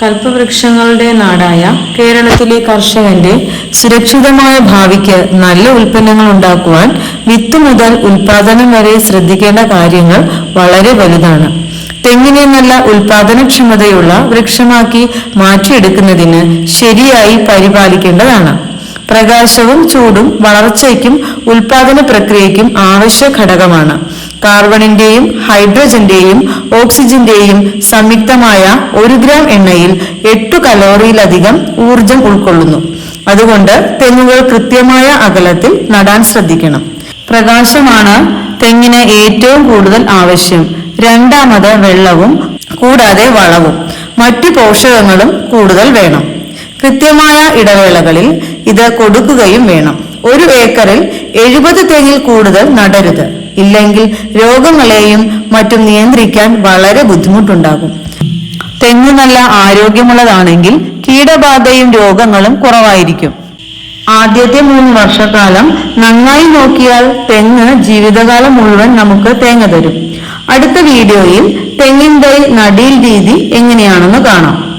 കൽപ്പവൃക്ഷങ്ങളുടെ നാടായ കേരളത്തിലെ കർഷകന്റെ സുരക്ഷിതമായ ഭാവിക്ക് നല്ല ഉൽപ്പന്നങ്ങൾ ഉണ്ടാക്കുവാൻ വിത്ത് മുതൽ ഉൽപാദനം വരെ ശ്രദ്ധിക്കേണ്ട കാര്യങ്ങൾ വളരെ വലുതാണ്. തെങ്ങിനെ നല്ല ഉൽപാദനക്ഷമതയുള്ള വൃക്ഷമാക്കി മാറ്റിയെടുക്കുന്നതിന് ശരിയായി പരിപാലിക്കേണ്ടതാണ്. പ്രകാശവും ചൂടും വളർച്ചയ്ക്കും ഉൽപാദന പ്രക്രിയയ്ക്കും ആവശ്യ ഘടകമാണ്. കാർബണിന്റെയും ഹൈഡ്രജന്റെയും ഓക്സിജന്റെയും സംയുക്തമായ ഒരു ഗ്രാം എണ്ണയിൽ എട്ടു കലോറിയിലധികം ഊർജം ഉൾക്കൊള്ളുന്നു. അതുകൊണ്ട് തെങ്ങുകൾ കൃത്യമായ അകലത്തിൽ നടാൻ ശ്രദ്ധിക്കണം. പ്രകാശമാണ് തെങ്ങിന് ഏറ്റവും കൂടുതൽ ആവശ്യം. രണ്ടാമത് വെള്ളവും കൂടാതെ വളവും. മറ്റു പോഷകങ്ങളും കൂടുതൽ വേണം. കൃത്യമായ ഇടവേളകളിൽ ഇത് കൊടുക്കുകയും വേണം. ഒരു ഏക്കറിൽ എഴുപത് തെങ്ങിൽ കൂടുതൽ നടരുത്. ഇല്ലെങ്കിൽ രോഗങ്ങളെയും മറ്റും നിയന്ത്രിക്കാൻ വളരെ ബുദ്ധിമുട്ടുണ്ടാകും. തെങ്ങ് നല്ല ആരോഗ്യമുള്ളതാണെങ്കിൽ കീടബാധയും രോഗങ്ങളും കുറവായിരിക്കും. ആദ്യത്തെ മൂന്ന് വർഷക്കാലം നന്നായി നോക്കിയാൽ തെങ്ങ് ജീവിതകാലം മുഴുവൻ നമുക്ക് തേങ്ങ തരും. അടുത്ത വീഡിയോയിൽ തെങ്ങിൻ തൈ നടീൽ രീതി എങ്ങനെയാണെന്ന് കാണാം.